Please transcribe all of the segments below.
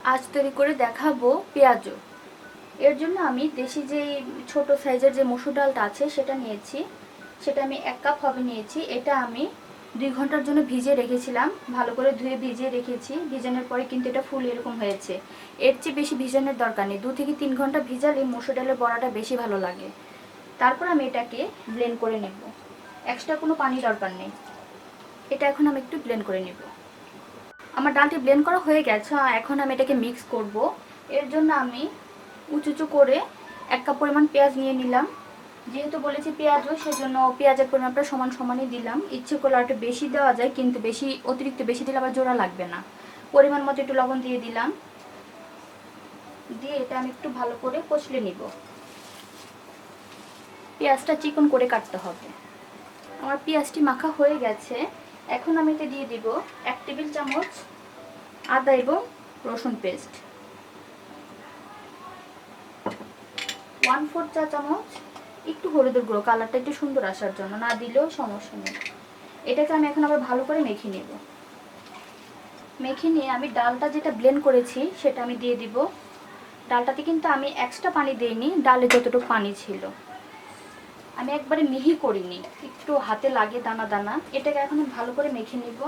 আজ তৈরি করে দেখাবো পেঁয়াজও। এর জন্য আমি দেশি যে ছোট সাইজের যে মসুর ডালটা আছে সেটা নিয়েছি। সেটা আমি এক কাপ হবে নিয়েছি। এটা আমি দুই ঘণ্টার জন্য ভিজিয়ে রেখেছিলাম। ভালো করে ধুয়ে ভিজিয়ে রেখেছি। ভিজানোর পরে কিন্তু এটা ফুল এরকম হয়েছে। এর চেয়ে বেশি ভিজানোর দরকার নেই। দু থেকে তিন ঘণ্টা ভিজালে মসুর ডালের বড়াটা বেশি ভালো লাগে। তারপর আমি এটাকে ব্লেন্ড করে নেব। এক্সট্রা কোনো পানি দরকার নেই। এটা এখন আমি একটু ব্লেন্ড করে নেব। আমার ডালটি ব্লেন্ড করা হয়ে গেছে এখন আমি এটাকে মিক্স করব। এর জন্য আমি উঁচু উঁচু করে এক কাপ পরিমাণ পেঁয়াজ নিয়ে নিলাম। যেহেতু বলেছি পেঁয়াজও সেজন্য পেঁয়াজের পরিমাণটা সমান সমানই দিলাম। ইচ্ছে করলে একটু বেশি দেওয়া যায়, কিন্তু বেশি, অতিরিক্ত বেশি দিলে আবার জোড়া লাগবে না। পরিমাণ মতো একটু লবণ দিয়ে দিলাম। দিয়ে এটা আমি একটু ভালো করে কষলে নিব। পেঁয়াজটা চিকন করে কাটতে হবে। আমার পেঁয়াজটি মাখা হয়ে গেছে। এখন আমি এতে দিয়ে দিব এক টেবিল চামচ আদা এবং রসুন পেস্ট। ওয়ান ফোর চা চামচ একটু হলুদের গুঁড়ো, কালারটা একটু সুন্দর আসার জন্য, না দিলেও সমস্যা নেই। এটাকে আমি এখন আবার ভালো করে মেখে নেব। মেখে নিয়ে আমি ডালটা যেটা ব্লেন্ড করেছি, সেটা আমি দিয়ে দিব। ডালটাতে কিন্তু আমি এক্সট্রা পানি দিইনি, ডালে যতটুকু পানি ছিল। আমি একবারে মিহি করিনি, একটু হাতে লাগে দানা দানা, এটাকে এখন ভালো করে মেখে নিব।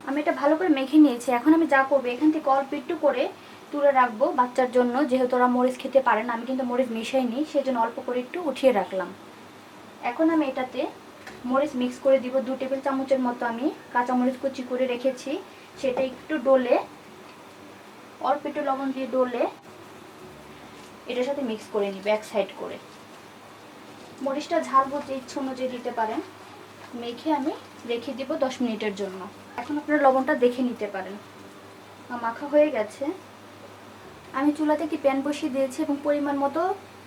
আমি এটা ভালো করে মেখে নিয়েছি, এখন আমি যা করব, এখান থেকে অল্প একটু করে তুলে রাখব বাচ্চার জন্য, যেহেতু ওরা মরিচ খেতে পারে না, আমি কিন্তু মরিচ মিশাইনি, সেজন্য অল্প করে একটু উঠিয়ে রাখলাম। এখন আমি এটাতে মরিচ মিক্স করে দিব, দু টেবিল চামচের মতো আমি কাঁচা মরিচ কুচি করে রেখেছি, সেটা একটু ডলে, অল্প একটু লবণ দিয়ে ডলে এটার সাথে মিক্স করে নিবে, এক সাইড করে। মরিচটা ঝাল বলতে ইচ্ছে অনুযায়ী দিতে পারেন। মেখে আমি রেখে দিব দশ মিনিটের জন্য। এখন আপনারা লবণটা দেখে নিতে পারেন। মাখা হয়ে গেছে। আমি চুলাতে একটি প্যান বসিয়ে দিয়েছি এবং পরিমাণ মতো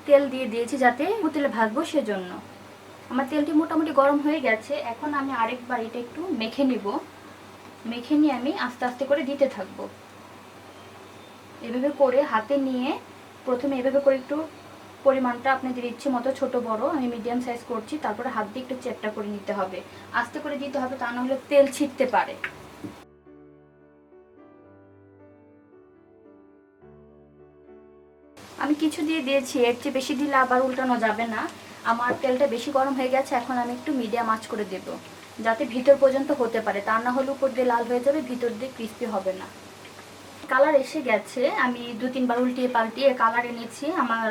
তেল দিয়ে দিয়েছি যাতে তেলে ভাজবো সেজন্য। আমার তেলটি মোটামুটি গরম হয়ে গেছে। এখন আমি আরেকবার এটা একটু মেখে নিব। মেখে নিয়ে আমি আস্তে আস্তে করে দিতে থাকব। এভাবে করে হাতে নিয়ে প্রথমে এভাবে করে একটু পরিমাণটা আপনাদের ইচ্ছে মতো ছোট, বড়, আমি মিডিয়াম সাইজ করছি, তারপরে হাত দিয়ে একটু চেপটা করে নিতে হবে। আস্তে করে দিতে হবে, তা না হলে তেল ছিটতে পারে। আমি কিছু দিয়ে দিয়েছি, এর চেয়ে বেশি দিলে আবার উল্টানো যাবে না। আমার তেলটা বেশি গরম হয়ে গেছে, এখন আমি একটু মিডিয়াম আঁচ করে দেব, যাতে ভিতর পর্যন্ত হতে পারে। তা না হলে উপর দিয়ে লাল হয়ে যাবে, ভিতর দিয়ে ক্রিস্পি হবে না। কালার এসে গেছে। আমি দু তিনবার উল্টিয়ে পাল্টিয়ে কালার এনেছি। আমার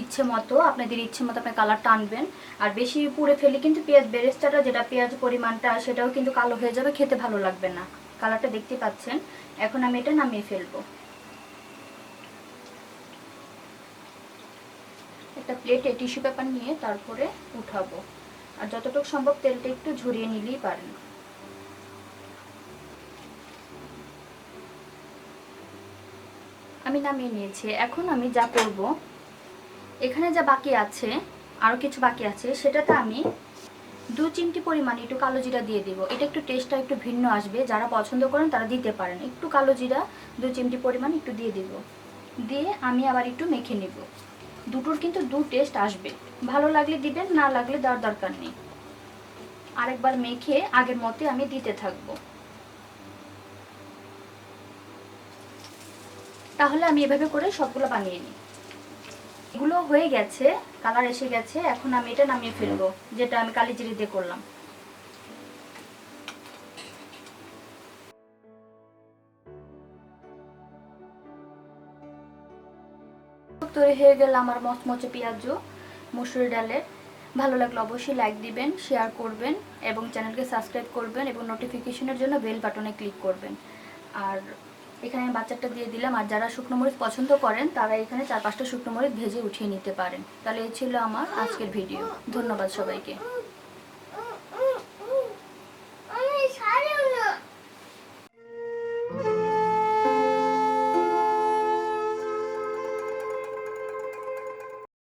ইচ্ছে মতো, আপনাদের ইচ্ছে মতো আপনি কালারটা আনবেন। আর বেশি পুড়ে ফেলে কিন্তু পেঁয়াজ, বেরেস্তাটা, যেটা পেঁয়াজ পরিমাণটা, সেটাও কিন্তু কালো হয়ে যাবে, খেতে ভালো লাগবে না। কালারটা দেখতে পাচ্ছেন। এখন আমি এটা নামিয়ে ফেলব। একটা প্লেটে টিস্যু পেপার নিয়ে তারপরে উঠাবো। আর যতটুকু সম্ভব তেলটা একটু ঝরিয়ে নিলেই পারেন। আমি নামিয়ে নিয়েছি। এখন আমি যা করব, এখানে যা বাকি আছে আরও কিছু বাকি আছে, সেটাতে আমি দু চিমটি পরিমাণ একটু কালো জিরা দিয়ে দিব। এটা একটু টেস্টটা একটু ভিন্ন আসবে। যারা পছন্দ করেন তারা দিতে পারেন। একটু কালো জিরা, দু চিমটি পরিমাণ একটু দিয়ে দিব। দিয়ে আমি আবার একটু মেখে নেব। দুটোর কিন্তু দু টেস্ট আসবে। ভালো লাগলে দিবেন, না লাগলে দেওয়ার দরকার নেই। আরেকবার মেখে আগের মতে আমি দিতে থাকব। তাহলে আমি এভাবে করে সবগুলো বানিয়ে নিই। এগুলো হয়ে গেছে কালার এসে গেছে, এখন আমি এটা নামিয়ে ফেলব, যেটা আমি কালি জিরে দিয়ে করলাম। তৈরি হয়ে গেল আমার মচমচে পেঁয়াজু মুসুরি ডালের। ভালো লাগলে অবশ্যই লাইক দিবেন শেয়ার করবেন, এবং চ্যানেলকে সাবস্ক্রাইব করবেন, এবং নোটিফিকেশনের জন্য বেল বাটনে ক্লিক করবেন। আর এখানে আমি বাচ্চাটা দিয়ে দিলাম। আর যারা শুকনো মরিচ পছন্দ করেন, তারা এখানে চার পাঁচটা শুকনো মরিচ ভেজে উঠিয়ে নিতে পারেন। তাহলে এই ছিল আমার আজকের ভিডিও। ধন্যবাদ সবাইকে।